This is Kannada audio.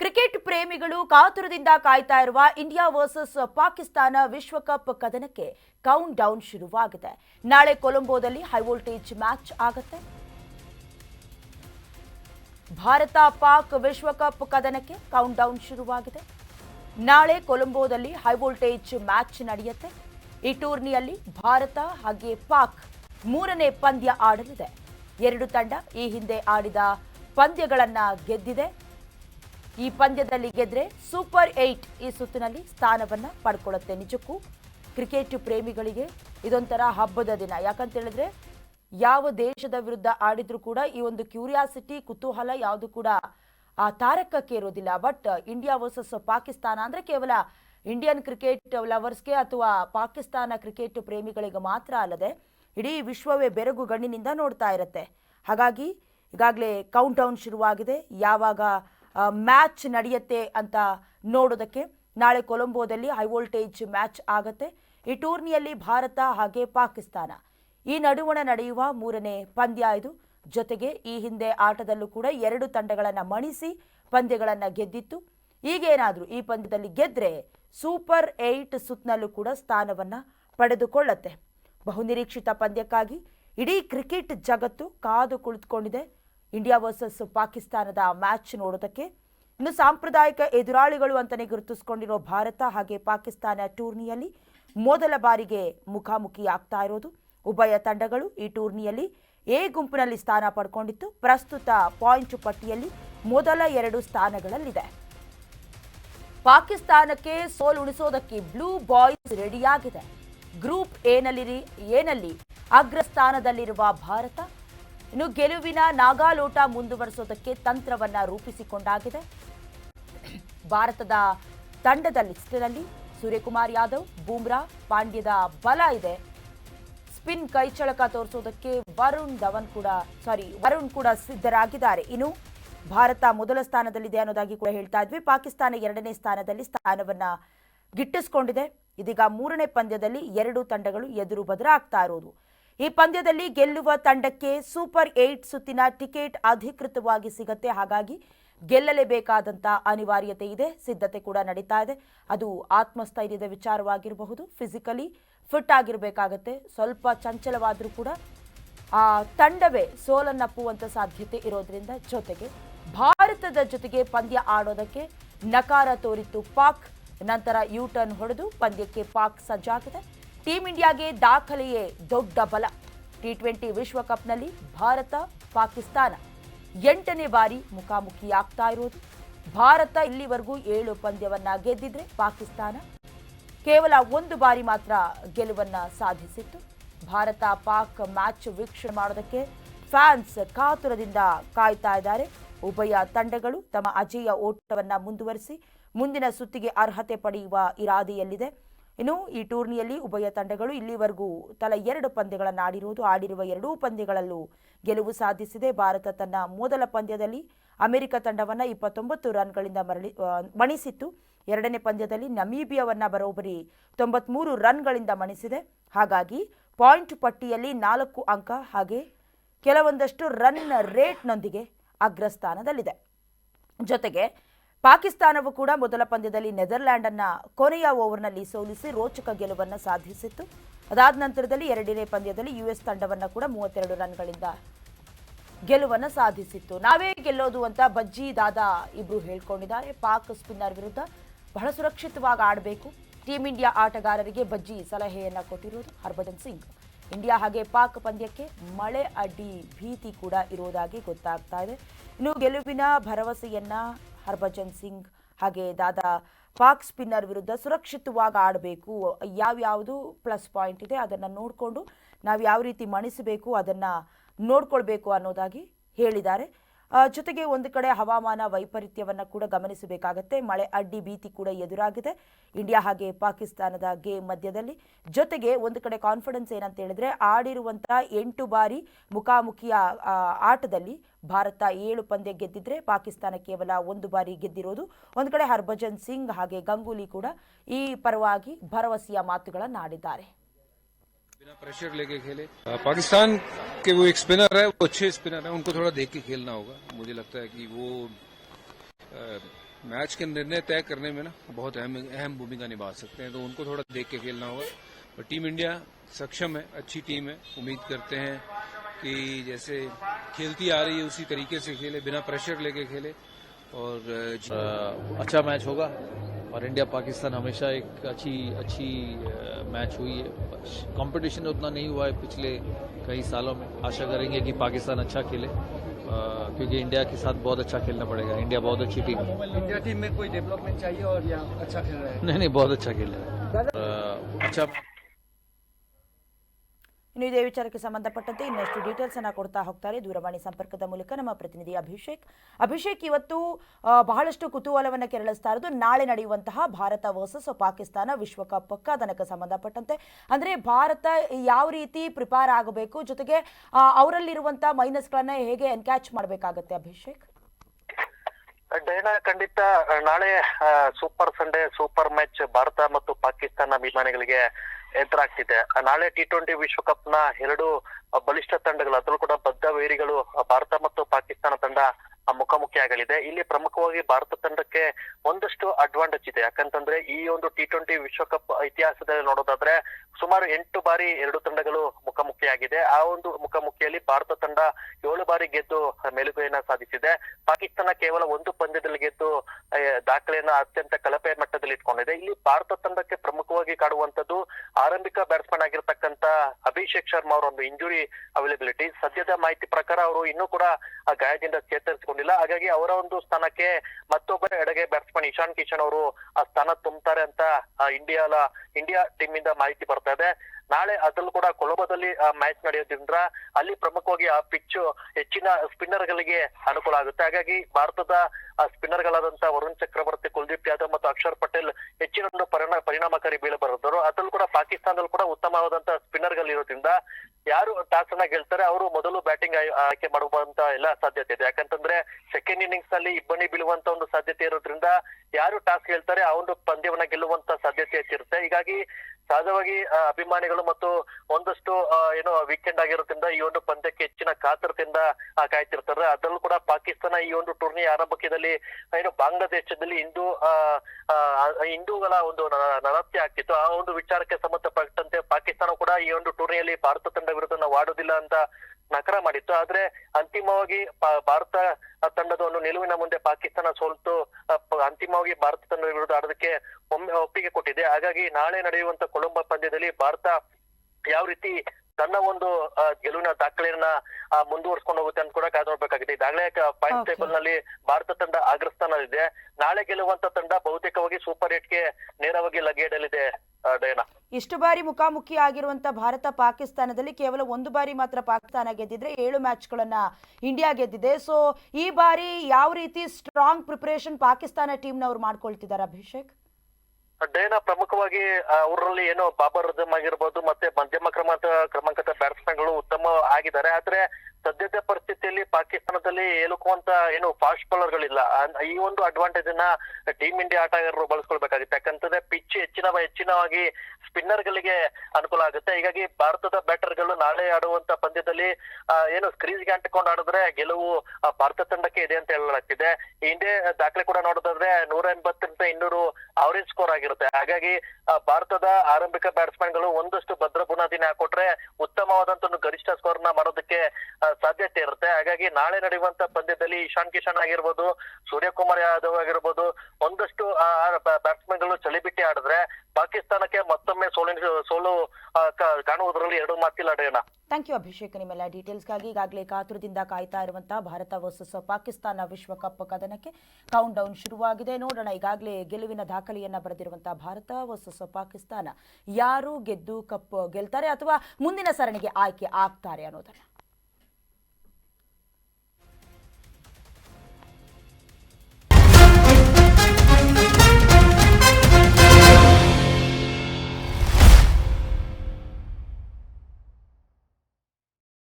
ಕ್ರಿಕೆಟ್ ಪ್ರೇಮಿಗಳು ಕಾತುರದಿಂದ ಕಾಯ್ತಾ ಇರುವ ಇಂಡಿಯಾ ವರ್ಸಸ್ ಪಾಕಿಸ್ತಾನ ವಿಶ್ವಕಪ್ ಕದನಕ್ಕೆ ಕೌಂಟ್ ಡೌನ್ ಶುರುವಾಗಿದೆ. ನಾಳೆ ಕೊಲಂಬೋದಲ್ಲಿ ಹೈವೋಲ್ಟೇಜ್ ಮ್ಯಾಚ್ ಆಗುತ್ತೆ. ಭಾರತ ಪಾಕ್ ವಿಶ್ವಕಪ್ ಕದನಕ್ಕೆ ಕೌಂಟ್ ಡೌನ್ ಶುರುವಾಗಿದೆ. ನಾಳೆ ಕೊಲಂಬೋದಲ್ಲಿ ಹೈವೋಲ್ಟೇಜ್ ಮ್ಯಾಚ್ ನಡೆಯುತ್ತೆ. ಈ ಟೂರ್ನಿಯಲ್ಲಿ ಭಾರತ ಹಾಗೆ ಪಾಕ್ ಮೂರನೇ ಪಂದ್ಯ ಆಡಲಿದೆ. ಎರಡು ತಂಡ ಈ ಹಿಂದೆ ಆಡಿದ ಪಂದ್ಯಗಳನ್ನು ಗೆದ್ದಿದೆ. ಈ ಪಂದ್ಯದಲ್ಲಿ ಗೆದ್ರೆ ಸೂಪರ್ ಏಟ್ ಈ ಸುತ್ತಿನಲ್ಲಿ ಸ್ಥಾನವನ್ನ ಪಡ್ಕೊಳ್ಳುತ್ತೆ ನಿಜಕ್ಕೂ. ಕ್ರಿಕೆಟ್ ಪ್ರೇಮಿಗಳಿಗೆ ಇದೊಂಥರ ಹಬ್ಬದ ದಿನ. ಯಾಕಂತ ಹೇಳಿದ್ರೆ ಯಾವ ದೇಶದ ವಿರುದ್ಧ ಆಡಿದ್ರು ಕೂಡ ಈ ಒಂದು ಕ್ಯೂರಿಯಾಸಿಟಿ, ಕುತೂಹಲ ಯಾವುದು ಕೂಡ ಆ ತಾರಕಕ್ಕೆ ಇರೋದಿಲ್ಲ. ಬಟ್ ಇಂಡಿಯಾ ವರ್ಸಸ್ ಪಾಕಿಸ್ತಾನ ಅಂದ್ರೆ ಕೇವಲ ಇಂಡಿಯನ್ ಕ್ರಿಕೆಟ್ ಲವರ್ಸ್ಗೆ ಅಥವಾ ಪಾಕಿಸ್ತಾನ ಕ್ರಿಕೆಟ್ ಪ್ರೇಮಿಗಳಿಗೆ ಮಾತ್ರ ಅಲ್ಲದೆ ಇಡೀ ವಿಶ್ವವೇ ಬೆರಗು ಗಣ್ಣಿನಿಂದ ನೋಡ್ತಾ ಇರುತ್ತೆ. ಹಾಗಾಗಿ ಈಗಾಗಲೇ ಕೌಂಟ್ ಡೌನ್ ಶುರುವಾಗಿದೆ. ಯಾವಾಗ ಮ್ಯಾಚ್ ನಡೆಯುತ್ತೆ ಅಂತ ನೋಡೋದಕ್ಕೆ ನಾಳೆ ಕೊಲಂಬೋದಲ್ಲಿ ಹೈ ವೋಲ್ಟೇಜ್ ಮ್ಯಾಚ್ ಆಗತ್ತೆ. ಈ ಟೂರ್ನಿಯಲ್ಲಿ ಭಾರತ ಹಾಗೆ ಪಾಕಿಸ್ತಾನ. ಈ ನಡುವಣ ನಡೆಯುವ ಮೂರನೇ ಪಂದ್ಯ ಇದು. ಜೊತೆಗೆ ಈ ಹಿಂದೆ ಆಟದಲ್ಲೂ ಕೂಡ ಎರಡು ತಂಡಗಳನ್ನು ಮಣಿಸಿ ಪಂದ್ಯಗಳನ್ನು ಗೆದ್ದಿತ್ತು. ಈಗೇನಾದರೂ ಈ ಪಂದ್ಯದಲ್ಲಿ ಗೆದ್ರೆ ಸೂಪರ್ ಏಯ್ಟ್ ಸುತ್ನಲ್ಲೂ ಕೂಡ ಸ್ಥಾನವನ್ನು ಪಡೆದುಕೊಳ್ಳತ್ತೆ. ಬಹುನಿರೀಕ್ಷಿತ ಪಂದ್ಯಕ್ಕಾಗಿ ಇಡೀ ಕ್ರಿಕೆಟ್ ಜಗತ್ತು ಕಾದು ಕುಳಿತುಕೊಂಡಿದೆ. ಇಂಡಿಯಾ ವರ್ಸಸ್ ಪಾಕಿಸ್ತಾನದ ಮ್ಯಾಚ್ ನೋಡೋದಕ್ಕೆ. ಇನ್ನು ಸಾಂಪ್ರದಾಯಿಕ ಎದುರಾಳಿಗಳು ಅಂತಲೇ ಗುರುತಿಸಿಕೊಂಡಿರೋ ಭಾರತ ಹಾಗೆ ಪಾಕಿಸ್ತಾನ ಟೂರ್ನಿಯಲ್ಲಿ ಮೊದಲ ಬಾರಿಗೆ ಮುಖಾಮುಖಿ ಆಗ್ತಾ ಇರೋದು. ಉಭಯ ತಂಡಗಳು ಈ ಟೂರ್ನಿಯಲ್ಲಿ ಎ ಗುಂಪಿನಲ್ಲಿ ಸ್ಥಾನ ಪಡ್ಕೊಂಡಿತ್ತು. ಪ್ರಸ್ತುತ ಪಾಯಿಂಟ್ ಪಟ್ಟಿಯಲ್ಲಿ ಮೊದಲ ಎರಡು ಸ್ಥಾನಗಳಲ್ಲಿದೆ. ಪಾಕಿಸ್ತಾನಕ್ಕೆ ಸೋಲು ಉಣಿಸೋದಕ್ಕೆ ಬ್ಲೂ ಬಾಯ್ಸ್ ರೆಡಿಯಾಗಿದೆ ಗ್ರೂಪ್ ಎನಲ್ಲಿ ಏನಲ್ಲಿ ಅಗ್ರಸ್ಥಾನದಲ್ಲಿರುವ ಭಾರತ ಇನ್ನು ಗೆಲುವಿನ ನಾಗಾಲೋಟ ಮುಂದುವರಿಸೋದಕ್ಕೆ ತಂತ್ರವನ್ನ ರೂಪಿಸಿಕೊಂಡಾಗಿದೆ. ಭಾರತದ ತಂಡದಲ್ಲಿ ಲಿಸ್ಟ್ನಲ್ಲಿ ಸೂರ್ಯಕುಮಾರ್ ಯಾದವ್, ಬೂಮ್ರಾ, ಪಾಂಡ್ಯದ ಬಲ ಇದೆ. ಸ್ಪಿನ್ ಕೈಚಳಕ ತೋರಿಸೋದಕ್ಕೆ ವರುಣ್ ಧವನ್ ಕೂಡ ಸಾರಿ ವರುಣ್ ಕೂಡ ಸಿದ್ಧರಾಗಿದ್ದಾರೆ. ಇನ್ನು ಭಾರತ ಮೊದಲ ಸ್ಥಾನದಲ್ಲಿದೆ ಅನ್ನೋದಾಗಿ ಕೂಡ ಹೇಳ್ತಾ ಇದ್ವಿ. ಪಾಕಿಸ್ತಾನ ಎರಡನೇ ಸ್ಥಾನದಲ್ಲಿ ಸ್ಥಾನವನ್ನ ಗಿಟ್ಟಿಸ್ಕೊಂಡಿದೆ. ಇದೀಗ ಮೂರನೇ ಪಂದ್ಯದಲ್ಲಿ ಎರಡು ತಂಡಗಳು ಎದುರು ಬದರಾಗ್ತಾ ಇರೋದು. ಈ ಪಂದ್ಯದಲ್ಲಿ ಗೆಲ್ಲುವ ತಂಡಕ್ಕೆ ಸೂಪರ್ ಏಟ್ ಸುತ್ತಿನ ಟಿಕೆಟ್ ಅಧಿಕೃತವಾಗಿ ಸಿಗತ್ತೆ. ಹಾಗಾಗಿ ಗೆಲ್ಲಲೇಬೇಕಾದಂತ ಅನಿವಾರ್ಯತೆ ಇದೆ. ಸಿದ್ಧತೆ ಕೂಡ ನಡೀತಾ ಇದೆ. ಅದು ಆತ್ಮಸ್ಥೈರ್ಯದ ವಿಚಾರವಾಗಿರಬಹುದು. Physically fit ಆಗಿರಬೇಕಾಗತ್ತೆ. ಸ್ವಲ್ಪ ಚಂಚಲವಾದರೂ ಕೂಡ ಆ ತಂಡವೇ ಸೋಲನ್ನಪ್ಪುವಂತ ಸಾಧ್ಯತೆ ಇರೋದ್ರಿಂದ ಜೊತೆಗೆ ಭಾರತದ ಜೊತೆಗೆ ಪಂದ್ಯ ಆಡೋದಕ್ಕೆ ನಕಾರ ತೋರಿತ್ತು ಪಾಕ್. ನಂತರ ಯೂ ಟರ್ನ್ ಹೊಡೆದು ಪಂದ್ಯಕ್ಕೆ ಪಾಕ್ ಸಜ್ಜಾಗಿದೆ. ಟೀಂ ಇಂಡಿಯಾಗೆ ದಾಖಲೆಯೇ ದೊಡ್ಡ ಬಲ. ಟಿ ಟ್ವೆಂಟಿ ವಿಶ್ವಕಪ್ನಲ್ಲಿ ಭಾರತ, ಪಾಕಿಸ್ತಾನ ಎಂಟನೇ ಬಾರಿ ಮುಖಾಮುಖಿಯಾಗ್ತಾ ಇರೋದು. ಭಾರತ ಇಲ್ಲಿವರೆಗೂ ಏಳು ಪಂದ್ಯವನ್ನ ಗೆದ್ದಿದ್ರೆ ಪಾಕಿಸ್ತಾನ ಕೇವಲ ಒಂದು ಬಾರಿ ಮಾತ್ರ ಗೆಲುವನ್ನ ಸಾಧಿಸಿತ್ತು. ಭಾರತ ಪಾಕ್ ಮ್ಯಾಚ್ ವೀಕ್ಷಣೆ ಮಾಡೋದಕ್ಕೆ ಫ್ಯಾನ್ಸ್ ಕಾತುರದಿಂದ ಕಾಯ್ತಾ ಇದ್ದಾರೆ. ಉಭಯ ತಂಡಗಳು ತಮ್ಮ ಅಜೇಯ ಓಟವನ್ನ ಮುಂದುವರಿಸಿ ಮುಂದಿನ ಸುತ್ತಿಗೆ ಅರ್ಹತೆ ಪಡೆಯುವ ಇರಾದೆಯಲ್ಲಿದೆ. ಇನ್ನು ಈ ಟೂರ್ನಿಯಲ್ಲಿ ಉಭಯ ತಂಡಗಳು ಇಲ್ಲಿವರೆಗೂ ತಲಾ ಎರಡು ಪಂದ್ಯಗಳನ್ನು ಆಡಿರುವುದು, ಆಡಿರುವ ಎರಡೂ ಪಂದ್ಯಗಳಲ್ಲೂ ಗೆಲುವು ಸಾಧಿಸಿದೆ. ಭಾರತ ತನ್ನ ಮೊದಲ ಪಂದ್ಯದಲ್ಲಿ ಅಮೆರಿಕ ತಂಡವನ್ನು ಇಪ್ಪತ್ತೊಂಬತ್ತು ರನ್ಗಳಿಂದ ಮರಳಿ ಮಣಿಸಿತ್ತು. ಎರಡನೇ ಪಂದ್ಯದಲ್ಲಿ ನಮೀಬಿಯಾವನ್ನ ಬರೋಬ್ಬರಿ ತೊಂಬತ್ಮೂರು ರನ್ಗಳಿಂದ ಮಣಿಸಿದೆ. ಹಾಗಾಗಿ ಪಾಯಿಂಟ್ ಪಟ್ಟಿಯಲ್ಲಿ ನಾಲ್ಕು ಅಂಕ ಹಾಗೆ ಕೆಲವೊಂದಷ್ಟು ರನ್ ರೇಟ್ನೊಂದಿಗೆ ಅಗ್ರಸ್ಥಾನದಲ್ಲಿದೆ. ಜೊತೆಗೆ ಪಾಕಿಸ್ತಾನವು ಕೂಡ ಮೊದಲ ಪಂದ್ಯದಲ್ಲಿ ನೆದರ್ಲ್ಯಾಂಡ್ ಅನ್ನ ಕೊನೆಯ ಓವರ್ನಲ್ಲಿ ಸೋಲಿಸಿ ರೋಚಕ ಗೆಲುವನ್ನು ಸಾಧಿಸಿತ್ತು. ಅದಾದ ನಂತರದಲ್ಲಿ ಎರಡನೇ ಪಂದ್ಯದಲ್ಲಿ ಯುಎಸ್ ತಂಡವನ್ನು ಕೂಡ ಮೂವತ್ತೆರಡು ರನ್ಗಳಿಂದ ಗೆಲುವನ್ನು ಸಾಧಿಸಿತ್ತು. ನಾವೇ ಗೆಲ್ಲೋದು ಅಂತ ಬಜ್ಜಿ ದಾದಾ ಇಬ್ರು ಹೇಳ್ಕೊಂಡಿದ್ದಾರೆ. ಪಾಕ್ ಸ್ಪಿನ್ನರ್ ವಿರುದ್ಧ ಬಹಳ ಸುರಕ್ಷಿತವಾಗಿ ಆಡಬೇಕು. ಟೀಂ ಇಂಡಿಯಾ ಆಟಗಾರರಿಗೆ ಬಜ್ಜಿ ಸಲಹೆಯನ್ನು ಕೊಟ್ಟಿರುವುದು ಹರ್ಭಜನ್ ಸಿಂಗ್. ಇಂಡಿಯಾ ಹಾಗೆ ಪಾಕ್ ಪಂದ್ಯಕ್ಕೆ ಮಳೆ ಅಡ್ಡಿ ಭೀತಿ ಕೂಡ ಇರುವುದಾಗಿ ಗೊತ್ತಾಗ್ತಾ ಇದೆ. ಇನ್ನು ಗೆಲುವಿನ ಭರವಸೆಯನ್ನ ಹರ್ಭಜನ್ ಸಿಂಗ್ ಹಾಗೆ ದಾದಾ ಪಾಕ್ ಸ್ಪಿನ್ನರ್ ವಿರುದ್ಧ ಸುರಕ್ಷಿತವಾಗಿ ಆಡಬೇಕು. ಯಾವ್ಯಾವುದು ಪ್ಲಸ್ ಪಾಯಿಂಟ್ ಇದೆ ಅದನ್ನು ನೋಡಿಕೊಂಡು ನಾವು ಯಾವ ರೀತಿ ಮಣಿಸಬೇಕು ಅದನ್ನು ನೋಡ್ಕೊಳ್ಬೇಕು ಅನ್ನೋದಾಗಿ ಹೇಳಿದ್ದಾರೆ. ಜೊತೆಗೆ ಒಂದು ಕಡೆ ಹವಾಮಾನ ವೈಪರೀತ್ಯವನ್ನು ಕೂಡ ಗಮನಿಸಬೇಕಾಗತ್ತೆ. ಮಳೆ ಅಡ್ಡಿ ಭೀತಿ ಕೂಡ ಎದುರಾಗಿದೆ. ಇಂಡಿಯಾ ಹಾಗೆ ಪಾಕಿಸ್ತಾನದ ಗೇಮ್ ಮಧ್ಯದಲ್ಲಿ. ಜೊತೆಗೆ ಒಂದು ಕಡೆ ಕಾನ್ಫಿಡೆನ್ಸ್ ಏನಂತ ಹೇಳಿದ್ರೆ ಆಡಿರುವಂತಹ ಎಂಟು ಬಾರಿ ಮುಖಾಮುಖಿಯ ಆಟದಲ್ಲಿ ಭಾರತ ಏಳು ಪಂದ್ಯ ಗೆದ್ದಿದ್ರೆ ಪಾಕಿಸ್ತಾನ ಕೇವಲ ಒಂದು ಬಾರಿ ಗೆದ್ದಿರೋದು. ಒಂದು ಕಡೆ ಹರ್ಭಜನ್ ಸಿಂಗ್ ಹಾಗೆ ಗಂಗೂಲಿ ಕೂಡ ಈ ಪರವಾಗಿ ಭರವಸೆಯ ಮಾತುಗಳನ್ನು ಆಡಿದ್ದಾರೆ बिना प्रेशर लेके खेले। पाकिस्तान के वो एक स्पिनर है वो अच्छे स्पिनर है उनको थोड़ा देख के खेलना होगा। मुझे लगता है कि वो अ, मैच के निर्णय तय करने में ना बहुत अहम अहम भूमिका निभा सकते हैं तो उनको थोड़ा देख के खेलना होगा। और टीम इंडिया सक्षम है अच्छी टीम है। उम्मीद करते हैं कि जैसे खेलती आ रही है उसी तरीके से खेले बिना प्रेशर लेके खेले। और अ, अच्छा मैच होगा। और इंडिया पाकिस्तान हमेशा एक अच्छी अच्छी मैच हुई है। कंपटीशन उतना नहीं हुआ है पिछले कई सालों में। आशा करेंगे कि पाकिस्तान अच्छा खेले। क्योंकि इंडिया के साथ बहुत अच्छा खेलना पड़ेगा। इंडिया बहुत अच्छी टीम है। इंडिया टीम में कोई डेवलपमेंट चाहिए और यहाँ अच्छा खेल रहा है? नहीं नहीं बहुत अच्छा खेल रहा है। अच्छा ಇನ್ನು ಇದೇ ವಿಚಾರಕ್ಕೆ ಸಂಬಂಧಪಟ್ಟಂತೆ ಇನ್ನಷ್ಟು ಡೀಟೇಲ್ಸ್ ಅನ್ನ ಕೊಡ್ತಾ ಹೋಗ್ತಾರೆ. ದೂರವಾಣಿ ಸಂಪರ್ಕದ ಮೂಲಕ ನಮ್ಮ ಪ್ರತಿನಿಧಿ ಅಭಿಷೇಕ್. ಅಭಿಷೇಕ್, ಇವತ್ತು ಬಹಳಷ್ಟು ಕುತೂಹಲವನ್ನ ಕೆರಳಿಸ್ತಾ ಇರೋದು ನಾಳೆ ನಡೆಯುವಂತಹ ಭಾರತ ವರ್ಸಸ್ ಪಾಕಿಸ್ತಾನ ವಿಶ್ವಕಪ್ ಕದನಕ್ಕೆ ಸಂಬಂಧಪಟ್ಟಂತೆ. ಅಂದ್ರೆ ಭಾರತ ಯಾವ ರೀತಿ ಪ್ರಿಪೇರ್ ಆಗಬೇಕು, ಜೊತೆಗೆ ಅವರಲ್ಲಿರುವಂತಹ ಮೈನಸ್ಗಳನ್ನ ಹೇಗೆ ಎನ್ಕ್ಯಾಚ್ ಮಾಡಬೇಕಾಗತ್ತೆ ಅಭಿಷೇಕ್? ಡೈನಾ, ಖಂಡಿತ, ನಾಳೆ super Sunday super match Bharat ಮತ್ತು ಪಾಕಿಸ್ತಾನ ಅಭಿಮಾನಿಗಳಿಗೆ ಎದುರಾಗ್ತಿದೆ ನಾಳೆ ಟಿ ಟ್ವೆಂಟಿ ವಿಶ್ವಕಪ್ನ ಎರಡು ಬಲಿಷ್ಠ ತಂಡಗಳು, ಅದರಲ್ಲೂ ಕೂಡ ಬದ್ಧ ವೈರಿಗಳು, ಭಾರತ ಮತ್ತು ಪಾಕಿಸ್ತಾನ ತಂಡ ಮುಖಾಮುಖಿ ಮುಖಾಮುಖಿಯಾಗಲಿದೆ ಇಲ್ಲಿ ಪ್ರಮುಖವಾಗಿ ಭಾರತ ತಂಡಕ್ಕೆ ಒಂದಷ್ಟು ಅಡ್ವಾಂಟೇಜ್ ಇದೆ. ಯಾಕಂತಂದ್ರೆ ಈ ಒಂದು ಟಿ ಟ್ವೆಂಟಿ ವಿಶ್ವಕಪ್ ಇತಿಹಾಸದಲ್ಲಿ ನೋಡೋದಾದ್ರೆ ಸುಮಾರು ಎಂಟು ಬಾರಿ ಎರಡು ತಂಡಗಳು ಮುಖಾಮುಖಿಯಾಗಿದೆ ಆ ಒಂದು ಮುಖಾಮುಖಿಯಲ್ಲಿ ಭಾರತ ತಂಡ ಏಳು ಬಾರಿ ಗೆದ್ದು ಮೇಲುಗೈಯನ್ನ ಸಾಧಿಸಿದೆ. ಪಾಕಿಸ್ತಾನ ಕೇವಲ ಒಂದು ಪಂದ್ಯದಲ್ಲಿ ಗೆದ್ದು ದಾಖಲೆಯನ್ನ ಅತ್ಯಂತ ಕಳಪೆ ಮಟ್ಟದಲ್ಲಿ ಇಟ್ಕೊಂಡಿದೆ. ಇಲ್ಲಿ ಭಾರತ ತಂಡಕ್ಕೆ ಪ್ರಮುಖವಾಗಿ ಕಾಡುವಂತದ್ದು ಆರಂಭಿಕ ಬ್ಯಾಟ್ಸ್ಮನ್ ಆಗಿರ್ತಕ್ಕಂತ ಅಭಿಷೇಕ್ ಶರ್ಮಾ ಅವರ ಒಂದು ಇಂಜುರಿ ಅವೈಲಬಿಲಿಟಿ ಸದ್ಯದ ಮಾಹಿತಿ ಪ್ರಕಾರ ಅವರು ಇನ್ನೂ ಕೂಡ ಆ ಗಾಯದಿಂದ ಚೇತರಿಸಿಕೊಂಡಿಲ್ಲ. ಹಾಗಾಗಿ ಅವರ ಒಂದು ಸ್ಥಾನಕ್ಕೆ ಮತ್ತೊಬ್ಬ ಎಡಗೆ ಬ್ಯಾಟ್ಸ್ಮನ್ ಇಶಾನ್ ಕಿಶನ್ ಅವರು ಆ ಸ್ಥಾನ ತುಂಬುತ್ತಾರೆ ಅಂತ ಇಂಡಿಯಾದ ಇಂಡಿಯಾ ಟೀಮ್ ಇಂದ ಮಾಹಿತಿ ಬರ್ತಾ ಇದೆ. ನಾಳೆ ಅದ್ರಲ್ಲೂ ಕೂಡ ಕೊಲಂಬೋದಲ್ಲಿ ಮ್ಯಾಚ್ ನಡೆಯೋದ್ರಿಂದ ಅಲ್ಲಿ ಪ್ರಮುಖವಾಗಿ ಆ ಪಿಚ್ ಹೆಚ್ಚಿನ ಸ್ಪಿನ್ನರ್ ಗಳಿಗೆ ಅನುಕೂಲ ಆಗುತ್ತೆ. ಹಾಗಾಗಿ ಭಾರತದ ಸ್ಪಿನ್ನರ್ ಗಳಾದಂತ ವರುಣ್ ಚಕ್ರವರ್ತಿ, ಕುಲ್ದೀಪ್ ಯಾದವ್ ಮತ್ತು ಅಕ್ಷರ್ ಪಟೇಲ್ ಹೆಚ್ಚಿನ ಪರಿಣಾಮಕಾರಿ ಬೀಳಬಾರದರು ಅದ್ರಲ್ಲೂ ಕೂಡ ಪಾಕಿಸ್ತಾನದಲ್ಲೂ ಕೂಡ ಉತ್ತಮವಾದಂತ ಸ್ಪಿನ್ನರ್ ಗಳಿರೋದ್ರಿಂದ ಯಾರು ಟಾಸ್ ಅನ್ನ ಗೆಲ್ತಾರೆ, ಅವರು ಮೊದಲು ಬ್ಯಾಟಿಂಗ್ ಆಯ್ಕೆ ಮಾಡುವಂತ ಎಲ್ಲ ಸಾಧ್ಯತೆ ಇದೆ. ಯಾಕಂತಂದ್ರೆ ಸೆಕೆಂಡ್ ಇನ್ನಿಂಗ್ಸ್ನಲ್ಲಿ ಇಬ್ಬನಿ ಬೀಳುವಂತ ಒಂದು ಸಾಧ್ಯತೆ ಇರೋದ್ರಿಂದ ಯಾರು ಟಾಸ್ ಗೆಲ್ತಾರೆ, ಅವನು ಪಂದ್ಯವನ್ನ ಗೆಲ್ಲುವಂತ ಸಾಧ್ಯತೆ ಹೆಚ್ಚಿರುತ್ತೆ. ಹೀಗಾಗಿ ಸಹಜವಾಗಿ ಅಭಿಮಾನಿಗಳು ಮತ್ತು ಒಂದಷ್ಟು ಏನು ವೀಕೆಂಡ್ ಆಗಿರೋದ್ರಿಂದ ಈ ಒಂದು ಪಂದ್ಯಕ್ಕೆ ಹೆಚ್ಚಿನ ಕಾತರದಿಂದ ಕಾಯ್ತಿರ್ತಾರೆ. ಅದರಲ್ಲೂ ಕೂಡ ಪಾಕಿಸ್ತಾನ ಈ ಒಂದು ಟೂರ್ನಿ ಆರಂಭಕ್ಕಿದಲ್ಲಿ ಏನು ಬಾಂಗ್ಲಾದೇಶದಲ್ಲಿ ಹಿಂದೂ ಹಿಂದೂಗಳ ಒಂದು ನ- ನರತ್ಯ ಆಗ್ತಿತ್ತು. ಆ ಒಂದು ವಿಚಾರಕ್ಕೆ ಸಂಬಂಧಪಟ್ಟಂತೆ ಪಾಕಿಸ್ತಾನ ಕೂಡ ಈ ಒಂದು ಟೂರ್ನಿಯಲ್ಲಿ ಭಾರತ ತಂಡ ವಿರುದ್ಧ ನಾವು ಆಡುದಿಲ್ಲ ಅಂತ ನಕರ ಮಾಡಿತ್ತು. ಆದ್ರೆ ಅಂತಿಮವಾಗಿ ಭಾರತ ತಂಡದ ಒಂದು ನಿಲುವಿನ ಮುಂದೆ ಪಾಕಿಸ್ತಾನ ಸೋಲ್ತು. ಅಂತಿಮವಾಗಿ ಭಾರತ ತಂಡದ ವಿರುದ್ಧ ಆಡೋದಕ್ಕೆ ಒಮ್ಮೆ ಒಪ್ಪಿಗೆ ಕೊಟ್ಟಿದೆ. ಹಾಗಾಗಿ ನಾಳೆ ನಡೆಯುವಂತ ಕೊಲಂಬೋ ಪಂದ್ಯದಲ್ಲಿ ಭಾರತ ಯಾವ ರೀತಿ ತನ್ನ ಒಂದು ಗೆಲುವಿನ ದಾಖಲೆಯನ್ನ ಮುಂದುವರಿಸಿಕೊಂಡು ಹೋಗುತ್ತೆ ಅಂತ ಕೂಡ ಕಾದು ನೋಡ್ಬೇಕಾಗಿದೆ ಈಗಾಗಲೇ ಪಾಯಿಂಟ್. ಟೇಬಲ್ನಲ್ಲಿ ಭಾರತ ತಂಡ ಅಗ್ರಸ್ಥಾನದಲ್ಲಿದೆ. ನಾಳೆ ಗೆಲ್ಲುವಂತ ತಂಡ ಬಹುತೇಕವಾಗಿ ಸೂಪರ್ ಏಟ್ಗೆ ನೇರವಾಗಿ ಲಗೇಡಲಿದೆ ಡಯನಾ ಇಷ್ಟು ಬಾರಿ ಮುಖಾಮುಖಿ ಆಗಿರುವಂತ ಭಾರತ ಪಾಕಿಸ್ತಾನದಲ್ಲಿ ಕೇವಲ ಒಂದು ಬಾರಿ ಮಾತ್ರ ಪಾಕಿಸ್ತಾನ ಗೆದ್ದಿದ್ರೆ ಏಳು ಮ್ಯಾಚ್ ಗಳನ್ನ ಇಂಡಿಯಾ ಗೆದ್ದಿದೆ. ಸೊ ಈ ಬಾರಿ ಯಾವ ರೀತಿ ಸ್ಟ್ರಾಂಗ್ ಪ್ರಿಪರೇಷನ್ ಪಾಕಿಸ್ತಾನ ಟೀಮ್ ನವರು ಮಾಡ್ಕೊಳ್ತಿದ್ದಾರೆ ಅಭಿಷೇಕ್? ಡೇನಾ ಪ್ರಮುಖವಾಗಿ ಅವರಲ್ಲಿ ಏನೋ ಬಾಬರ್ ಅಜಮ್ ಆಗಿರ್ಬೋದು, ಮತ್ತೆ ಮಧ್ಯಮ ಕ್ರಮಾಂಕ, ಕ್ರಮಾಂಕದ ಬ್ಯಾಟ್ಸ್ಮನ್ಗಳು ಉತ್ತಮ ಆಗಿದ್ದಾರೆ. ಆದ್ರೆ, ಸದ್ಯದ ಪರಿಸ್ಥಿತಿಯಲ್ಲಿ ಪಾಕಿಸ್ತಾನದಲ್ಲಿ ಏಲುಕುವಂತ ಏನು ಫಾಸ್ಟ್ ಬೌಲರ್ ಗಳಿಲ್ಲ. ಈ ಒಂದು ಅಡ್ವಾಂಟೇಜ್ ಅನ್ನ ಟೀಮ್ ಇಂಡಿಯಾ ಆಟಗಾರರು ಬಳಸ್ಕೊಳ್ಬೇಕಾಗುತ್ತೆ. ಯಾಕಂತಂದ್ರೆ ಪಿಚ್ ಹೆಚ್ಚಿನ, ಹೆಚ್ಚಿನವಾಗಿ ಸ್ಪಿನ್ನರ್ ಗಳಿಗೆ ಅನುಕೂಲ ಆಗುತ್ತೆ. ಹೀಗಾಗಿ, ಭಾರತದ ಬ್ಯಾಟರ್ಗಳು ನಾಳೆ ಆಡುವಂತ ಪಂದ್ಯದಲ್ಲಿ ಏನು ಕ್ರೀಸ್ಗೆ ಅಂಟಿಕೊಂಡು ಆಡಿದ್ರೆ ಗೆಲುವು ಭಾರತ ತಂಡಕ್ಕೆ ಇದೆ ಅಂತ ಹೇಳಲಾಗ್ತಿದೆ. ಹಿಂದೆ, ದಾಖಲೆ ಕೂಡ ನೋಡೋದಾದ್ರೆ ಆಗಿರುತ್ತೆ. ಹಾಗಾಗಿ ಭಾರತದ ಆರಂಭಿಕ ಬ್ಯಾಟ್ಸ್ಮನ್ಗಳು ಒಂದಷ್ಟು ಭದ್ರ ಬುನಾದಿನ ಹಾಕೊಟ್ರೆ ಉತ್ತಮವಾದಂತ ಒಂದು ಗರಿಷ್ಠ ಸ್ಕೋರ್ನ ಮಾಡೋದಕ್ಕೆ ಸಾಧ್ಯತೆ ಇರುತ್ತೆ. ಹಾಗಾಗಿ ನಾಳೆ ನಡೆಯುವಂತ ಪಂದ್ಯದಲ್ಲಿ ಇಶಾನ್ ಕಿಶನ್ ಆಗಿರ್ಬೋದು ಸೂರ್ಯಕುಮಾರ್ ಯಾದವ್ ಆಗಿರ್ಬೋದು ಒಂದಷ್ಟು ಬ್ಯಾಟ್ಸ್ಮನ್ಗಳು ಚಳಿಬಿಟ್ಟಿ ಆಡಿದ್ರೆ ಪಾಕಿಸ್ತಾನಕ್ಕೆ ಮತ್ತೊಮ್ಮೆ ಸೋಲಿನ ಸೋಲು ಕಾಣುವುದರಲ್ಲಿ ಎರಡು ಮಾತಿಲ್ಲ ಡೇಣ ಥ್ಯಾಂಕ್ ಯು ಅಭಿಷೇಕ್, ನಿಮ್ಮೆಲ್ಲ ಡೀಟೇಲ್ಸ್ಗಾಗಿ ಈಗಾಗಲೇ ಕಾತುರದಿಂದ ಕಾಯ್ತಾ ಇರುವಂತಹ ಭಾರತ ವರ್ಸಸ್ ಪಾಕಿಸ್ತಾನ ವಿಶ್ವಕಪ್ ಕದನಕ್ಕೆ ಕೌಂಟ್ ಡೌನ್ ಶುರುವಾಗಿದೆ. ನೋಡೋಣ, ಈಗಾಗಲೇ ಗೆಲುವಿನ ದಾಖಲೆಯನ್ನ ಬರೆದಿರುವಂತಹ ಭಾರತ ವರ್ಸಸ್ ಪಾಕಿಸ್ತಾನ ಯಾರು ಗೆದ್ದು ಕಪ್ ಗೆಲ್ತಾರೆ ಅಥವಾ ಮುಂದಿನ ಸರಣಿಗೆ ಆಯ್ಕೆ ಆಗ್ತಾರೆ ಅನ್ನೋದನ್ನ.